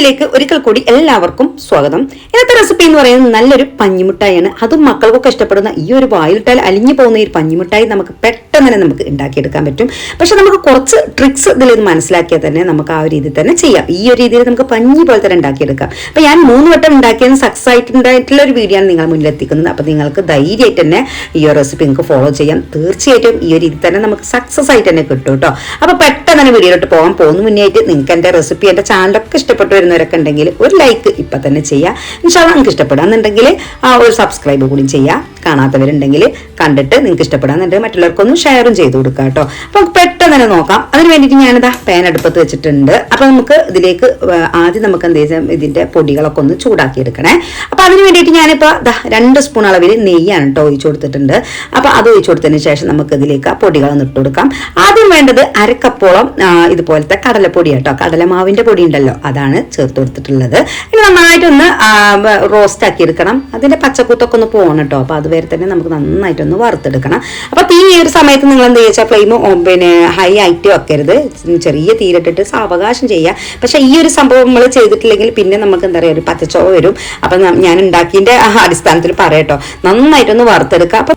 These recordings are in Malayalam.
വീഡിയോയിലേക്ക് ഒരിക്കൽ കൂടി എല്ലാവർക്കും സ്വാഗതം. ഇന്നത്തെ റെസിപ്പി എന്ന് പറയുന്നത് നല്ലൊരു പഞ്ഞിമിഠായിയാണ് അതും മക്കൾക്കൊക്കെ ഇഷ്ടപ്പെടുന്ന ഈ ഒരു വായിലിട്ടാൽ അലിഞ്ഞു പോകുന്ന ഈ പഞ്ഞിമുട്ടായി നമുക്ക് പെട്ടെന്ന് തന്നെ നമുക്ക് ഉണ്ടാക്കിയെടുക്കാൻ പറ്റും. പക്ഷെ നമുക്ക് കുറച്ച് ട്രിക്സ് ഇതിൽ മനസ്സിലാക്കിയാൽ തന്നെ നമുക്ക് ആ ഒരു രീതിയിൽ തന്നെ ചെയ്യാം. ഈ ഒരു രീതിയിൽ നമുക്ക് പഞ്ഞി പോലെ തന്നെ ഉണ്ടാക്കിയെടുക്കാം. അപ്പൊ ഞാൻ മൂന്ന് വട്ടം ഉണ്ടാക്കിയത് സക്സസ് ആയിട്ടുണ്ടായിട്ടുള്ള ഒരു വീഡിയോ ആണ് നിങ്ങൾ മുന്നിൽ എത്തിക്കുന്നത്. അപ്പൊ നിങ്ങൾക്ക് ധൈര്യമായിട്ട് തന്നെ ഈ ഒരു റെസിപ്പി നിങ്ങൾക്ക് ഫോളോ ചെയ്യാം. തീർച്ചയായിട്ടും ഈ ഒരു രീതിയിൽ തന്നെ നമുക്ക് സക്സസ് ആയിട്ട് തന്നെ കിട്ടും കേട്ടോ. അപ്പൊ പെട്ടെന്ന് തന്നെ വീഡിയോയിലോട്ട് പോകാൻ പോകുന്ന. മുന്നേ ആയിട്ട് നിങ്ങൾക്ക് എന്റെ റെസിപ്പി എന്റെ ചാനലൊക്കെ ഇഷ്ടപ്പെട്ടു വരുന്നവരൊക്കെ ഉണ്ടെങ്കിൽ ഒരു ലൈക്ക് ഇപ്പൊ തന്നെ ചെയ്യാം. ഇൻഷാല്ല നിങ്ങൾക്ക് ഇഷ്ടപ്പെടാന്നുണ്ടെങ്കിൽ ആ ഒരു സബ്സ്ക്രൈബ് കൂടി ചെയ്യാം. കാണാത്തവരുണ്ടെങ്കിൽ കണ്ടിട്ട് നിങ്ങൾക്ക് ഇഷ്ടപ്പെടാന്നുണ്ടെങ്കിൽ മറ്റുള്ളവർക്കൊന്നും ഷെയറും ചെയ്ത് കൊടുക്കാം കേട്ടോ അപ്പൊ പെട്ടെന്ന് തന്നെ നോക്കാം. അതിന് വേണ്ടിയിട്ട് ഞാനിതാ പാൻ അടുപ്പത്ത് വെച്ചിട്ടുണ്ട്. അപ്പൊ നമുക്ക് ഇതിലേക്ക് ആദ്യം നമുക്ക് എന്ത് ചെയ്യാം? ഇതിന്റെ പൊടികളൊക്കെ ഒന്ന് ചൂടാക്കി എടുക്കണേ അപ്പൊ അതിന് വേണ്ടിയിട്ട് ഞാനിപ്പോ രണ്ട് സ്പൂൺ അളവിൽ നെയ്യാണ് കേട്ടോ ഒഴിച്ചു കൊടുത്തിട്ടുണ്ട്. അപ്പൊ അത് ഒഴിച്ചു കൊടുത്തതിന് ശേഷം നമുക്ക് ഇതിലേക്ക് ആ പൊടികളൊന്ന് ഇട്ട് കൊടുക്കാം. ആദ്യം വേണ്ടത് അരക്കപ്പോളം ഇതുപോലത്തെ കടലപ്പൊടി കേട്ടോ കടലമാവിന്റെ പൊടി ഉണ്ടല്ലോ. അതാണ് ചേർത്ത് കൊടുത്തിട്ടുള്ളത്. ഇനി നന്നായിട്ടൊന്ന് റോസ്റ്റ് ആക്കി എടുക്കണം അതിന്റെ പച്ചക്കൂത്തൊക്കെ ഒന്ന് പോകണം കേട്ടോ അപ്പോൾ അതുവരെ തന്നെ നമുക്ക് നന്നായിട്ടൊന്ന് വറുത്തെടുക്കണം. അപ്പോൾ തീ ഈ ഒരു സമയത്ത് നിങ്ങൾ എന്ത് വെച്ചാൽ ഫ്ലെയിം പിന്നെ ഹൈ ആയിട്ട് വെക്കരുത്. ചെറിയ തീരിട്ടിട്ട് സാവകാശം ചെയ്യുക. പക്ഷേ ഈ ഒരു സംഭവം നമ്മൾ ചെയ്തിട്ടില്ലെങ്കിൽ പിന്നെ നമുക്ക് എന്താ പറയുക ഒരു പച്ചച്ചോവ വരും. അപ്പൊ ഞാൻ ഉണ്ടാക്കിയതിന്റെ ആ അടിസ്ഥാനത്തിൽ പറയട്ടോ നന്നായിട്ടൊന്ന് വറുത്തെടുക്കുക. അപ്പൊ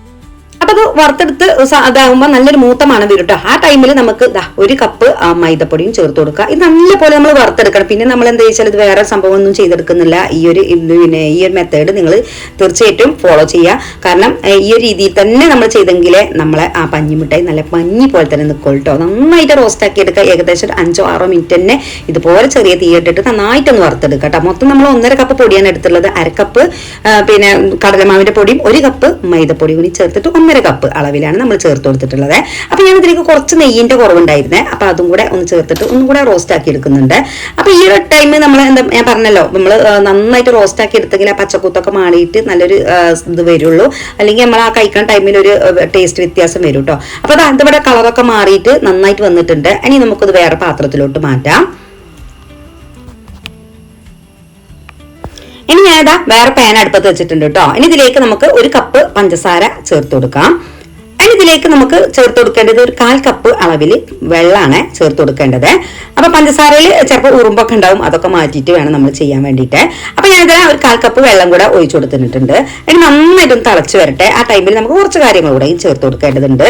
അത് വറുത്തെടുത്ത് അതാകുമ്പോൾ നല്ലൊരു മൂത്ത മണം വരും കേട്ടോ ആ ടൈമിൽ നമുക്ക് ഒരു കപ്പ് മൈദപ്പൊടിയും ചേർത്ത് കൊടുക്കുക. ഇത് നല്ലപോലെ നമ്മൾ വറുത്തെടുക്കണം. പിന്നെ നമ്മൾ എന്താ വെച്ചാൽ ഇത് വേറെ സംഭവം ഒന്നും ചെയ്തെടുക്കുന്നില്ല. ഈ ഒരു പിന്നെ ഈ ഒരു മെത്തേഡ് നിങ്ങൾ തീർച്ചയായിട്ടും ഫോളോ ചെയ്യുക. കാരണം ഈ ഒരു രീതിയിൽ തന്നെ നമ്മൾ ചെയ്തെങ്കിലേ നമ്മളെ ആ പഞ്ഞിമിഠായി നല്ല പഞ്ഞി പോലെ തന്നെ നിൽക്കും കേട്ടോ നന്നായിട്ട് റോസ്റ്റ് ആക്കി എടുക്കുക. ഏകദേശം ഒരു അഞ്ചോ ആറോ മിനിറ്റ് തന്നെ ഇതുപോലെ ചെറിയ തീയിട്ടിട്ട് നന്നായിട്ടൊന്ന് വറുത്തെടുക്കുക കേട്ടോ മൊത്തം നമ്മൾ ഒന്നര കപ്പ് പൊടിയാണ് എടുത്തുള്ളത്. അരക്കപ്പ് പിന്നെ കടലമാവിന്റെ പൊടിയും ഒരു കപ്പ് മൈദപ്പൊടി കൂടി ചേർത്തിട്ട് ഒന്നര കപ്പ് അളവിലാണ് നമ്മൾ ചേർത്ത് കൊടുത്തിട്ടുള്ളത്. അപ്പൊ ഞാൻ ഇതിലേക്ക് കുറച്ച് നെയ്യിന്റെ കുറവുണ്ടായിരുന്നേ. അപ്പൊ അതും കൂടെ ഒന്ന് ചേർത്തിട്ട് ഒന്നും കൂടെ റോസ്റ്റ് ആക്കി എടുക്കുന്നുണ്ട്. അപ്പൊ ഈ ഒരു ടൈം നമ്മൾ എന്താ ഞാൻ പറഞ്ഞല്ലോ നമ്മൾ നന്നായിട്ട് റോസ്റ്റ് ആക്കി എടുത്തെങ്കിൽ ആ പച്ചക്കൂത്തൊക്കെ മാറിയിട്ട് നല്ലൊരു ഇത് വരുള്ളൂ. അല്ലെങ്കിൽ നമ്മൾ ആ കഴിക്കുന്ന ടൈമിൽ ഒരു ടേസ്റ്റ് വ്യത്യാസം വരും കേട്ടോ അപ്പൊ അത് അതിവിടെ കളറൊക്കെ മാറിയിട്ട് നന്നായിട്ട് വന്നിട്ടുണ്ട്. ഇനി നമുക്കത് വേറെ പാത്രത്തിലോട്ട് മാറ്റാം. ഇനി ഞാനിതാ വേറെ പാൻ അടുപ്പത്ത് വെച്ചിട്ടുണ്ട് കേട്ടോ ഇനി ഇതിലേക്ക് നമുക്ക് ഒരു കപ്പ് പഞ്ചസാര ചേർത്ത് കൊടുക്കാം. ഇനി ഇതിലേക്ക് നമുക്ക് ചേർത്ത് കൊടുക്കേണ്ടത് ഒരു കാൽ കപ്പ് അളവിൽ വെള്ളമാണ് ചേർത്ത് കൊടുക്കേണ്ടത്. അപ്പൊ പഞ്ചസാരയിൽ ചിലപ്പോൾ ഉറുമ്പൊക്കെ ഉണ്ടാവും അതൊക്കെ മാറ്റിയിട്ട് വേണം നമ്മൾ ചെയ്യാൻ വേണ്ടിയിട്ട്. അപ്പൊ ഞാനിതിന് ഒരു കാൽ കപ്പ് വെള്ളം കൂടെ ഒഴിച്ചു കൊടുത്തിട്ടുണ്ട്. ഇനി നന്നായിട്ടൊന്ന് തിളച്ച് വരട്ടെ. ആ ടൈമിൽ നമുക്ക് കുറച്ച് കാര്യങ്ങൾ കൂടെയും ചേർത്ത് കൊടുക്കേണ്ടതുണ്ട്.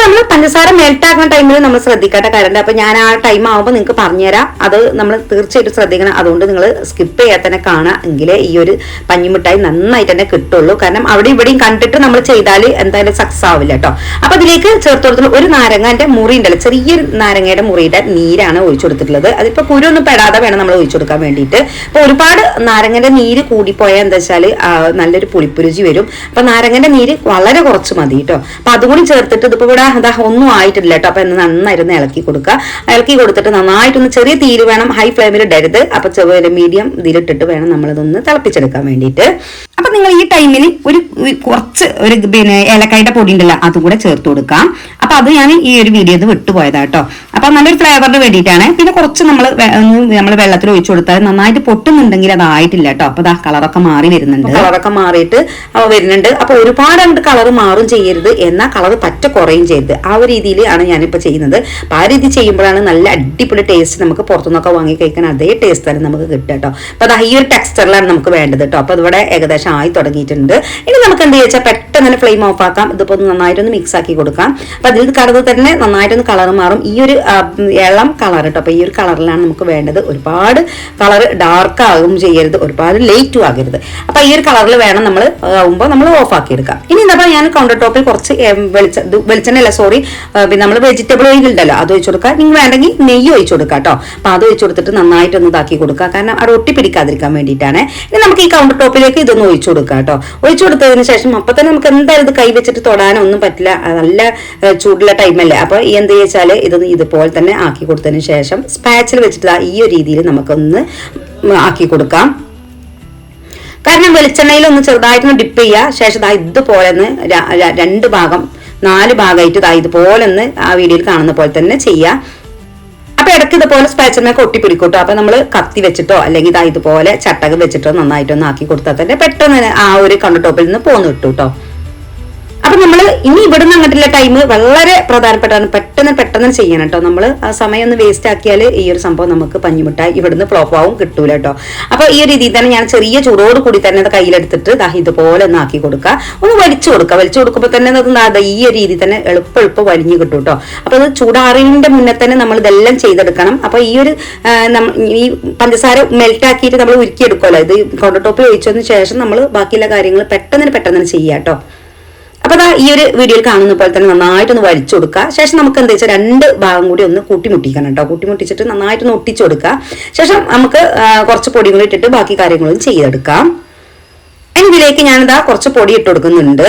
അപ്പൊ നമ്മൾ പഞ്ചസാര മെൽട്ടാക്കുന്ന ടൈമിൽ നമ്മൾ ശ്രദ്ധിക്കേണ്ട കാര്യമുണ്ട് അപ്പൊ ഞാൻ ആ ടൈം ആവുമ്പോൾ നിങ്ങൾക്ക് പറഞ്ഞുതരാം. അത് നമ്മൾ തീർച്ചയായിട്ടും ശ്രദ്ധിക്കണം. അതുകൊണ്ട് നിങ്ങൾ സ്കിപ്പ് ചെയ്യാതെ തന്നെ കാണുക എങ്കിലേ ഈ ഒരു പഞ്ഞിമിഠായി നന്നായിട്ട് തന്നെ കിട്ടുള്ളൂ. കാരണം അവിടെ ഇവിടെയും കണ്ടിട്ട് നമ്മൾ ചെയ്താൽ എന്തായാലും സക്സസ് ആവില്ല കേട്ടോ അപ്പൊ അതിലേക്ക് ചേർത്ത് കൊടുത്തുള്ള ഒരു നാരങ്ങന്റെ മുറി ഉണ്ടല്ലോ. ചെറിയൊരു നാരങ്ങയുടെ മുറിയുടെ നീരാണ് ഒഴിച്ചു കൊടുത്തിട്ടുള്ളത്. അതിപ്പോ കുരുവൊന്നും പെടാതെ വേണം നമ്മൾ ഒഴിച്ചു കൊടുക്കാൻ വേണ്ടിയിട്ട്. അപ്പൊ ഒരുപാട് നാരങ്ങന്റെ നീര് കൂടിപ്പോയാൽ എന്താ വെച്ചാൽ നല്ലൊരു പുളിപ്പുരുചി വരും. അപ്പൊ നാരങ്ങന്റെ നീര് വളരെ കുറച്ച് മതി കേട്ടോ അപ്പൊ അതുകൂടി ചേർത്തിട്ട് ഇതിപ്പോ ഇവിടെ അതാ ഒന്നും ആയിട്ടില്ല കേട്ടോ അപ്പൊ നന്നായിരുന്നു ഇളക്കി കൊടുക്കുക. ഇളക്കി കൊടുത്തിട്ട് നന്നായിട്ടൊന്ന് ചെറിയ തീര് വേണം. ഹൈ ഫ്ലെയിമിൽ ഇടരുത്. അപ്പൊ മീഡിയം ഇതിലിട്ടിട്ട് വേണം നമ്മളിതൊന്ന് തിളപ്പിച്ചെടുക്കാൻ വേണ്ടിയിട്ട്. അപ്പൊ നിങ്ങൾ ഈ ടൈമിൽ ഒരു കുറച്ച് ഒരു പിന്നെ ഏലക്കായുടെ പൊടി ഉണ്ടല്ലോ അതും കൂടെ ചേർത്ത് കൊടുക്കാം. അപ്പൊ അത് ഞാൻ ഈ ഒരു വീഡിയോ വിട്ടുപോയതാ കേട്ടോ അപ്പൊ നല്ലൊരു ഫ്ലേവറിന് വേണ്ടിയിട്ടാണ്. പിന്നെ കുറച്ച് നമ്മൾ നമ്മൾ വെള്ളത്തിൽ ഒഴിച്ചു കൊടുത്താൽ നന്നായിട്ട് പൊട്ടുന്നുണ്ടെങ്കിൽ അതായിട്ടില്ല കേട്ടോ അപ്പൊ ദാ കളറൊക്കെ മാറി വരുന്നുണ്ട്. കളറൊക്കെ മാറിയിട്ട് വരുന്നുണ്ട്. അപ്പൊ ഒരുപാട് അങ്ങോട്ട് കളർ മാറും ചെയ്യരുത്. എന്നാൽ കളർ പറ്റ കുറയും ചെയ്യരുത് ആ ഒരു രീതിയിൽ ആണ് ഞാനിപ്പോൾ ചെയ്യുന്നത്. അപ്പം ആ രീതി ചെയ്യുമ്പോഴാണ് നല്ല അടിപൊളി ടേസ്റ്റ് നമുക്ക് പുറത്തുനിന്നൊക്കെ വാങ്ങി കഴിക്കാൻ അതേ ടേസ്റ്റ് തന്നെ നമുക്ക് കിട്ടുക കേട്ടോ. അപ്പോൾ അത് ഈ ഒരു ടെക്സ്ചറിലാണ് നമുക്ക് വേണ്ടത് കേട്ടോ. അപ്പോൾ അതിവിടെ ഏകദേശം ആയി തുടങ്ങിയിട്ടുണ്ട്. ഇനി നമുക്ക് എന്ത് ചോദിച്ചാൽ പെട്ടെന്ന് തന്നെ ഫ്ലെയിം ഓഫ് ആക്കാം. ഇതിപ്പോൾ ഒന്ന് നന്നായിട്ടൊന്ന് മിക്സ് ആക്കി കൊടുക്കാം. അപ്പോൾ അതിൽ കടന്ന് തന്നെ നന്നായിട്ടൊന്ന് കളർ മാറും. ഈ ഒരു ഇളം കളർ കേട്ടോ. അപ്പോൾ ഈ ഒരു കളറിലാണ് നമുക്ക് വേണ്ടത്. ഒരുപാട് കളർ ഡാർക്ക് ആകും ചെയ്യരുത്. ഒരുപാട് ലൈറ്റും ആകരുത്. അപ്പോൾ ഈ ഒരു കളറിൽ വേണം നമ്മൾ ആകുമ്പോൾ നമ്മൾ ഓഫ് ആക്കി എടുക്കാം. ഇനി എന്താ ഞാൻ കൗണ്ടർ ടോപ്പിൽ കുറച്ച് വെളിച്ച ഇത് വെളിച്ചെണ്ണയല്ല സോറി നമ്മൾ വെജിറ്റബിൾ ഓയിൽ ഉണ്ടല്ലോ അത് ഒഴിച്ചു കൊടുക്കുക. നിങ്ങൾ വേണമെങ്കിൽ നെയ്യ് ഒഴിച്ചു കൊടുക്കുക കേട്ടോ. അപ്പൊ അത് ഒഴിച്ചു കൊടുത്തിട്ട് നന്നായിട്ടൊന്ന് ഇതാക്കി കൊടുക്കുക. കാരണം അത് ഒട്ടി പിടിക്കാതിരിക്കാൻ വേണ്ടിയിട്ടാണ്. ഇനി നമുക്ക് ഈ കൗണ്ടർ ടോപ്പിലേക്ക് ഇതൊന്ന് ഒഴിച്ചു കൊടുക്കുക കേട്ടോ. ഒഴിച്ചു കൊടുത്തതിന് ശേഷം അപ്പൊ തന്നെ നമുക്ക് എന്തായാലും ഇത് കൈ വെച്ചിട്ട് തൊടാനൊന്നും പറ്റില്ല. നല്ല ചൂടുള്ള ടൈമല്ലേ അപ്പോൾ ഈ എന്ത് വെച്ചാൽ ഇതൊന്ന് ഇതുപോലെ തന്നെ ആക്കി കൊടുത്തതിന് ശേഷം സ്പാച്ചിൽ വെച്ചിട്ട് ഈ ഒരു രീതിയിൽ നമുക്കൊന്ന് ആക്കി കൊടുക്കാം. കാരണം വെളിച്ചെണ്ണയിൽ ഒന്ന് ചെറുതായിട്ടൊന്ന് ഡിപ്പ് ചെയ്യുക. ശേഷം ഇതുപോലെ ഒന്ന് രണ്ട് ഭാഗം നാല് ഭാഗമായിട്ട് ഇതാ ഇതുപോലെ ഒന്ന് ആ വീഡിയോയിൽ കാണുന്ന പോലെ തന്നെ ചെയ്യുക അപ്പൊ ഇടയ്ക്ക് ഇതുപോലെ സ്പാച്ചറിനൊക്കെ ഒട്ടിപ്പിടിക്കൂട്ടോ. അപ്പൊ നമ്മൾ കത്തി വെച്ചിട്ടോ അല്ലെങ്കിൽ ഇതാ ഇതുപോലെ ചട്ടകം വെച്ചിട്ടോ നന്നായിട്ടൊന്ന് ആക്കി കൊടുത്താൽ തന്നെ പെട്ടെന്ന് ആ ഒരു കൗണ്ടർ ടോപ്പിൽ നിന്ന് പോന്നു കിട്ടും കേട്ടോ അപ്പൊ നമ്മൾ ഇനി ഇവിടുന്ന് അങ്ങോട്ടുള്ള ടൈം വളരെ പ്രധാനപ്പെട്ടാണ് പെട്ടെന്ന് പെട്ടെന്ന് ചെയ്യണം കേട്ടോ നമ്മൾ ആ സമയം ഒന്ന് വേസ്റ്റ് ആക്കിയാൽ ഈ ഒരു സംഭവം നമുക്ക് പഞ്ഞിമുട്ടായി ഇവിടുന്ന് ഫ്ലോപ്പ് ആവും കിട്ടൂല കേട്ടോ അപ്പൊ ഈ രീതിയിൽ തന്നെ ഞാൻ ചെറിയ ചൂടോട് കൂടി തന്നെ അത് കയ്യിലെടുത്തിട്ട് ഇതുപോലെ ഒന്ന് ആക്കി കൊടുക്കുക ഒന്ന് വലിച്ചു കൊടുക്കുക വലിച്ചു കൊടുക്കുമ്പോൾ തന്നെ അത് ഈ ഒരു രീതിയിൽ തന്നെ എളുപ്പം എളുപ്പം വലിഞ്ഞു കിട്ടും കേട്ടോ അപ്പൊ അത് ചൂടാറിന്റെ മുന്നേ തന്നെ നമ്മൾ ഇതെല്ലാം ചെയ്തെടുക്കണം. അപ്പൊ ഈ ഒരു ഈ പഞ്ചസാര മെൽറ്റ് ആക്കിയിട്ട് നമ്മൾ ഉരുക്കിയെടുക്കുമല്ലോ ഇത് കൗണ്ടർ ടോപ്പിൽ ഒഴിച്ചതിന് ശേഷം നമ്മൾ ബാക്കിയുള്ള കാര്യങ്ങൾ പെട്ടെന്ന് പെട്ടെന്ന് ചെയ്യാം കേട്ടോ അപ്പൊ അതാ ഈ ഒരു വീഡിയോയിൽ കാണുന്ന പോലെ തന്നെ നന്നായിട്ടൊന്ന് വലിച്ചു കൊടുക്കുക ശേഷം നമുക്ക് എന്താ വെച്ചാൽ രണ്ട് ഭാഗം കൂടി ഒന്ന് കൂട്ടിമുട്ടിക്കണം കേട്ടോ. കൂട്ടിമുട്ടിച്ചിട്ട് നന്നായിട്ടൊന്ന് ഒട്ടിച്ചു കൊടുക്കുക ശേഷം നമുക്ക് കുറച്ച് പൊടി കൂടി ഇട്ടിട്ട് ബാക്കി കാര്യങ്ങളും ചെയ്തെടുക്കാം. ഇനി ഇതിലേക്ക് ഞാനിതാ കുറച്ച് പൊടി ഇട്ട് കൊടുക്കുന്നുണ്ട്.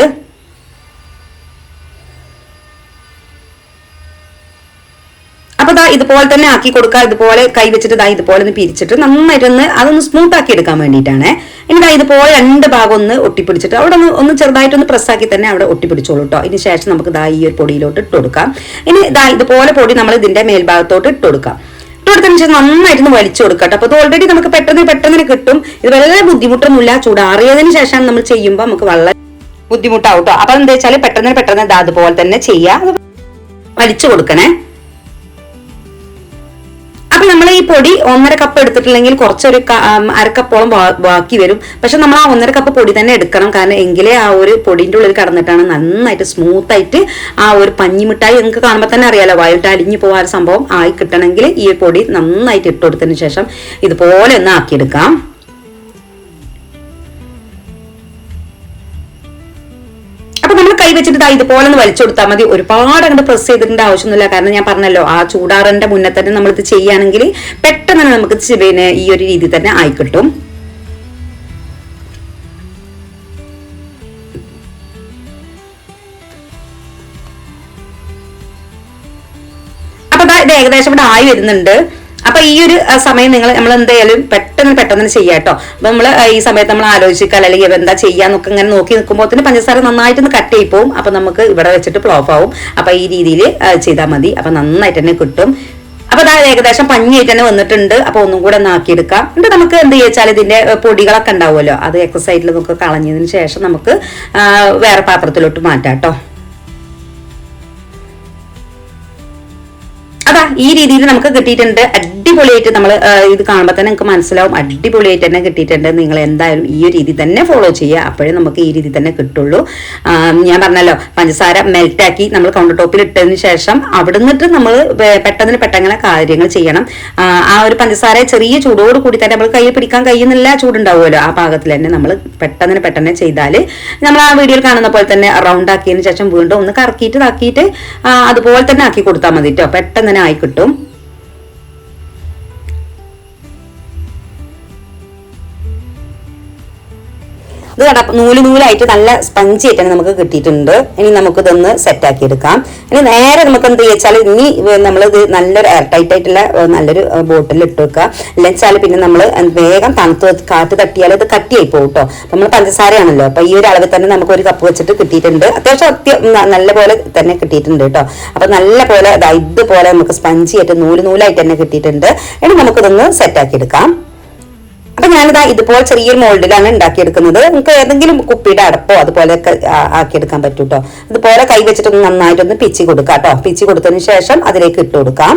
അപ്പൊ ദാ ഇതുപോലെ തന്നെ ആക്കി കൊടുക്കുക. ഇതുപോലെ കൈ വെച്ചിട്ട് ദാ ഇതുപോലെ ഒന്ന് പിരിച്ചിട്ട് നന്നായിട്ടൊന്ന് അതൊന്ന് സ്മൂത്ത് ആക്കി എടുക്കാൻ വേണ്ടിയിട്ടാണ്. ഇനി ഇതുപോലെ രണ്ട് ഭാഗം ഒന്ന് ഒട്ടിപ്പിടിച്ചിട്ട് അവിടെ ഒന്ന് ഒന്ന് ചെറുതായിട്ടൊന്ന് പ്രസ്സാക്കി തന്നെ അവിടെ ഒട്ടിപ്പിടിച്ചോളൂ കേട്ടോ ഇതിന് ശേഷം നമുക്ക് ദാ ഈ ഒരു പൊടിയിലോട്ട് ഇട്ട് കൊടുക്കാം. ഇനി ദാ ഇതുപോലെ പൊടി നമ്മൾ ഇതിന്റെ മേൽഭാഗത്തോട്ട് ഇട്ട് കൊടുക്കാം. ഇട്ടുകൊടുത്തതിന് ശേഷം നന്നായിട്ടൊന്ന് വലിച്ചു കൊടുക്കാം കേട്ടോ അപ്പോൾ ഓൾറെഡി നമുക്ക് പെട്ടെന്ന് പെട്ടെന്ന് കിട്ടും. ഇത് വളരെ ബുദ്ധിമുട്ടൊന്നുമില്ല ചൂടാറിയതിന് ശേഷം നമ്മൾ ചെയ്യുമ്പോൾ നമുക്ക് വളരെ ബുദ്ധിമുട്ടാവും കേട്ടോ അപ്പൊ എന്താ വെച്ചാൽ പെട്ടെന്ന് പെട്ടെന്ന് ഇതാ അതുപോലെ തന്നെ ചെയ്യാം. വലിച്ചു കൊടുക്കണേ. നമ്മൾ ഈ പൊടി ഒന്നര കപ്പ് എടുത്തിട്ടില്ലെങ്കിൽ കുറച്ചൊരു അരക്കപ്പോളം ബാക്കി വരും. പക്ഷെ നമ്മൾ ആ ഒന്നര കപ്പ് പൊടി തന്നെ എടുക്കണം. കാരണം എങ്കിലേ ആ ഒരു പൊടിന്റെ ഉള്ളിൽ കടന്നിട്ടാണ് നന്നായിട്ട് സ്മൂത്ത് ആയിട്ട് ആ ഒരു പഞ്ഞി മിഠായി നിങ്ങൾക്ക് കാണുമ്പോൾ തന്നെ അറിയാലോ വയലിട്ട് അലിഞ്ഞു പോകാൻ സംഭവം ആയി കിട്ടണമെങ്കിൽ ഈ പൊടി നന്നായിട്ട് ഇട്ട് കൊടുത്തതിന് ശേഷം ഇതുപോലെ ഒന്ന് ആക്കിയെടുക്കാം. വെച്ചിട്ട് ഇതാ ഇതുപോലെ ഒന്ന് വലിച്ചു കൊടുത്താൽ മതി. ഒരുപാട് അങ്ങനെ പ്രസ് ചെയ്തിട്ടുണ്ട് ആവശ്യമൊന്നുമില്ല. കാരണം ഞാൻ പറഞ്ഞല്ലോ ആ ചൂടാറിന്റെ മുന്നേ തന്നെ നമ്മൾ ഇത് ചെയ്യുകയാണെങ്കിൽ പെട്ടെന്ന് തന്നെ നമുക്ക് പിന്നെ ഈ ഒരു രീതി തന്നെ ആയി കിട്ടും അപ്പൊ ഏകദേശം ഇവിടെ ആയി വരുന്നുണ്ട്. അപ്പൊ ഈ ഒരു സമയം നിങ്ങൾ നമ്മൾ എന്തായാലും പെട്ടെന്ന് പെട്ടെന്ന് ചെയ്യാം കേട്ടോ അപ്പൊ നമ്മൾ ഈ സമയത്ത് നമ്മൾ ആലോചിക്കാൻ അല്ലെങ്കിൽ എന്താ ചെയ്യാന്നൊക്കെ ഇങ്ങനെ നോക്കി നിൽക്കുമ്പോൾ തന്നെ പഞ്ചസാര നന്നായിട്ടൊന്ന് കട്ട് ചെയ്യും അപ്പൊ നമുക്ക് ഇവിടെ വെച്ചിട്ട് പ്ലോഫ് ആവും. അപ്പൊ ഈ രീതിയിൽ ചെയ്താൽ മതി. അപ്പൊ നന്നായിട്ട് തന്നെ കിട്ടും. അപ്പൊ അതായത് ഏകദേശം പഞ്ഞിയായിട്ട് തന്നെ വന്നിട്ടുണ്ട്. അപ്പൊ ഒന്നും കൂടെ ഒന്ന് ആക്കിയെടുക്കാം. എന്നിട്ട് നമുക്ക് എന്ത് ചോദിച്ചാൽ ഇതിന്റെ പൊടികളൊക്കെ ഉണ്ടാവുമല്ലോ. അത് എക്സസൈഡിൽ നമുക്ക് കളഞ്ഞതിന് ശേഷം നമുക്ക് വേറെ പാത്രത്തിലോട്ട് മാറ്റാം കേട്ടോ അതാ ഈ രീതിയിൽ നമുക്ക് കിട്ടിയിട്ടുണ്ട്. അടിപൊളിയായിട്ട് നമ്മൾ ഇത് കാണുമ്പോൾ തന്നെ നമുക്ക് മനസ്സിലാവും. അടിപൊളിയായിട്ട് തന്നെ കിട്ടിയിട്ടുണ്ട്. നിങ്ങൾ എന്തായാലും ഈ ഒരു രീതി തന്നെ ഫോളോ ചെയ്യുക. അപ്പോഴേ നമുക്ക് ഈ രീതി തന്നെ കിട്ടുള്ളൂ. ഞാൻ പറഞ്ഞല്ലോ പഞ്ചസാര മെൽറ്റാക്കി നമ്മൾ കൗണ്ടർ ടോപ്പിൽ ഇട്ടതിന് ശേഷം അവിടെ നിന്നിട്ട് നമ്മൾ പെട്ടെന്ന് പെട്ടെന്ന് കാര്യങ്ങൾ ചെയ്യണം. ആ, ആ ഒരു പഞ്ചസാര ചെറിയ ചൂടോട് കൂടി തന്നെ നമ്മൾ കയ്യിൽ പിടിക്കാൻ കഴിയുന്നില്ല ചൂടുണ്ടാവുമല്ലോ. ആ ഭാഗത്തിൽ തന്നെ നമ്മൾ പെട്ടെന്ന് പെട്ടെന്ന് ചെയ്താൽ നമ്മൾ ആ വീഡിയോയിൽ കാണുന്ന പോലെ തന്നെ റൗണ്ട് ആക്കിയതിന് ശേഷം വീണ്ടും ഒന്ന് കറക്കിയിട്ട് ഇതാക്കിയിട്ട് അതുപോലെ തന്നെ ആക്കി കൊടുത്താൽ മതി കേട്ടോ പെട്ടെന്ന് തന്നെ ആയി ഇത് കണ്ട? നൂൽ നൂലായിട്ട് നല്ല സ്പഞ്ച് ആയിട്ടാണ് നമുക്ക് കിട്ടിയിട്ടുണ്ട്. ഇനി നമുക്ക് ഇതൊന്ന് സെറ്റ് ആക്കി എടുക്കാം. ഇനി നേരെ നമുക്ക് എന്ത് ചെയ്യാൽ ഇനി നമ്മളിത് നല്ലൊരു എയർ ടൈറ്റ് ആയിട്ടുള്ള നല്ലൊരു ബോട്ടിൽ ഇട്ട് വെക്കുക. അല്ലെങ്കിൽ പിന്നെ നമ്മൾ വേഗം തണുത്ത് കാറ്റ് തട്ടിയാൽ ഇത് കട്ടിയായി പോകും കേട്ടോ നമ്മൾ പഞ്ചസാരയാണല്ലോ. അപ്പൊ ഈ ഒരു അളവിൽ തന്നെ നമുക്ക് ഒരു കപ്പ് വെച്ചിട്ട് കിട്ടിയിട്ടുണ്ട്. അത്യാവശ്യം അത്യം നല്ല പോലെ തന്നെ കിട്ടിയിട്ടുണ്ട് കേട്ടോ അപ്പൊ നല്ല പോലെ ഇതുപോലെ നമുക്ക് സ്പഞ്ച് ആയിട്ട് നൂൽ നൂലായിട്ട് തന്നെ കിട്ടിയിട്ടുണ്ട്. ഇനി നമുക്കിതൊന്ന് സെറ്റ് ആക്കി എടുക്കാം. അപ്പൊ ഞാനിതാ ഇതുപോലെ ചെറിയൊരു മോൾഡിലാണ് ഉണ്ടാക്കിയെടുക്കുന്നത്. നിങ്ങൾക്ക് ഏതെങ്കിലും കുപ്പിയുടെ അടപ്പോ അതുപോലെ ആക്കിയെടുക്കാൻ പറ്റും കേട്ടോ ഇതുപോലെ കൈ വെച്ചിട്ടൊന്ന് നന്നായിട്ടൊന്ന് പിച്ചി കൊടുക്കാം കേട്ടോ പിച്ചി കൊടുത്തതിന് ശേഷം അതിലേക്ക് ഇട്ട് കൊടുക്കാം.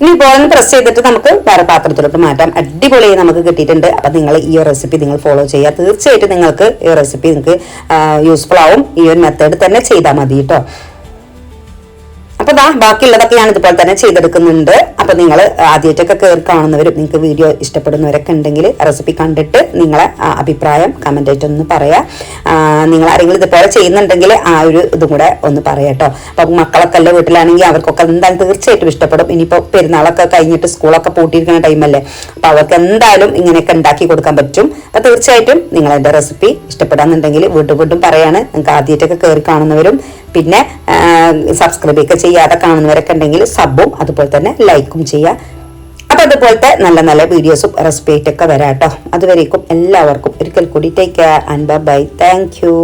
ഇനി ബോളൊന്ന് പ്രസ് ചെയ്തിട്ട് നമുക്ക് വേറെ പാത്രത്തിലോട്ട് മാറ്റാം. അടിപൊളിയായി നമുക്ക് കിട്ടിയിട്ടുണ്ട്. അപ്പം നിങ്ങൾ ഈ റെസിപ്പി നിങ്ങൾ ഫോളോ ചെയ്യുക. തീർച്ചയായിട്ടും നിങ്ങൾക്ക് ഈ റെസിപ്പി നിങ്ങൾക്ക് യൂസ്ഫുൾ ആവും. ഈ ഒരു മെത്തേഡ് തന്നെ ചെയ്താൽ മതി കേട്ടോ അപ്പൊ ദാ ബാക്കിയുള്ളതൊക്കെ ഞാൻ ഇതുപോലെ തന്നെ ചെയ്തെടുക്കുന്നുണ്ട്. അപ്പൊ നിങ്ങൾ ആദ്യമായിട്ടൊക്കെ കയറി കാണുന്നവരും നിങ്ങൾക്ക് വീഡിയോ ഇഷ്ടപ്പെടുന്നവരൊക്കെ ഉണ്ടെങ്കിൽ റെസിപ്പി കണ്ടിട്ട് നിങ്ങളെ അഭിപ്രായം കമന്റ് ആയിട്ട് ഒന്ന് പറയാം. നിങ്ങൾ ആരെങ്കിലും ഇതുപോലെ ചെയ്യുന്നുണ്ടെങ്കിൽ ആ ഒരു ഇതും കൂടെ ഒന്ന് പറയാം കേട്ടോ അപ്പോൾ മക്കളൊക്കെ അല്ലേ വീട്ടിലാണെങ്കിൽ അവർക്കൊക്കെ എന്തായാലും തീർച്ചയായിട്ടും ഇഷ്ടപ്പെടും. ഇനിയിപ്പോൾ പെരുന്നാളൊക്കെ കഴിഞ്ഞിട്ട് സ്കൂളൊക്കെ പൂട്ടിയിരിക്കുന്ന ടൈമല്ലേ അപ്പോൾ അവർക്ക് എന്തായാലും ഇങ്ങനെയൊക്കെ ഉണ്ടാക്കി കൊടുക്കാൻ പറ്റും. അപ്പോൾ തീർച്ചയായിട്ടും നിങ്ങൾ എന്റെ റെസിപ്പി ഇഷ്ടപ്പെടാന്നുണ്ടെങ്കിൽ വീണ്ടും വീണ്ടും പറയാണ്. നിങ്ങൾക്ക് ആദ്യമായിട്ടൊക്കെ കയറി കാണുന്നവരും പിന്നെ സബ്സ്ക്രൈബ് ഒക്കെ ചെയ്യാതെ കാണുന്നവരൊക്കെ ഉണ്ടെങ്കിൽ സബും അതുപോലെ തന്നെ ലൈക്കും ചെയ്യുക. അപ്പം അതുപോലത്തെ നല്ല നല്ല വീഡിയോസും റെസിപ്പീറ്റൊക്കെ വരാം കേട്ടോ. അതുവരേക്കും എല്ലാവർക്കും ഒരിക്കൽ കൂടി take care and bye thank you